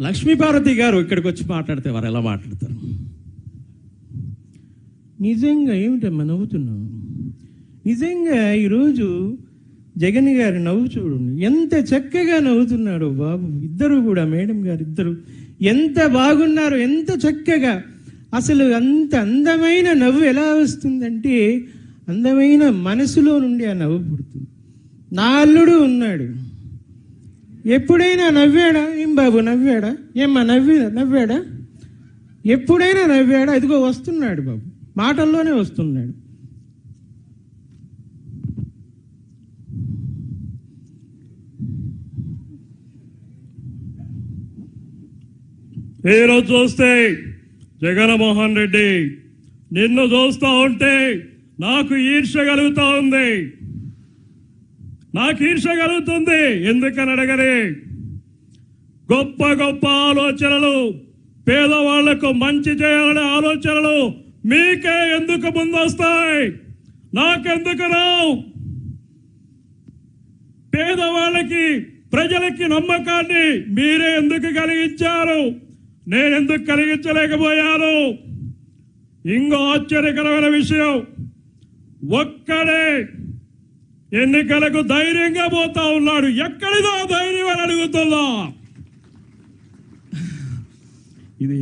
లక్ష్మీపార్వతి గారు ఇక్కడికి వచ్చి మాట్లాడితే వారు ఎలా మాట్లాడతారు? నిజంగా ఏమిటమ్మా నవ్వుతున్నావు? నిజంగా ఈరోజు జగన్ గారి నవ్వు చూడండి. ఎంత చక్కగా నవ్వుతున్నాడు బాబు. ఇద్దరు కూడా మేడం గారు ఇద్దరు. ఎంత బాగున్నారు ఎంత చక్కగా. అసలు అంత అందమైన నవ్వు ఎలా వస్తుందంటే అందమైన మనసులో నుండి ఆ నవ్వు పుడుతుంది. నా అల్లుడు ఉన్నాడు. ఎప్పుడైనా నవ్వాడా? ఏం బాబు నవ్వాడా? ఏమ్మా నవ్వి నవ్వాడా? ఎప్పుడైనా నవ్వాడా? ఇదిగో వస్తున్నాడు బాబు. మాటల్లోనే వస్తున్నాడు. ఈరోజు చూస్తే జగన్మోహన్ రెడ్డి నిన్ను చూస్తూ ఉంటే నాకు ఈర్ష్య కలుగుతూ ఉంది. నాకు ఈర్ష కలుగుతుంది. ఎందుకని అడగని గొప్ప గొప్ప ఆలోచనలు పేదవాళ్ళకు మంచి చేయాలనే ఆలోచనలు మీకే ఎందుకు ముందొస్తాయి? నాకెందుకు రావు? పేదవాళ్ళకి ప్రజలకి నమ్మకాన్ని మీరే ఎందుకు కలిగించారు? నేను ఎందుకు కలిగించలేకపోయాను? ఇంకో ఆశ్చర్యకరమైన విషయం ఒక్కడే ఎన్నికలకు ధైర్యంగా పోతా ఉన్నాడు. ఎక్కడిదో ధైర్యం అని అడుగుతున్నా. ఇది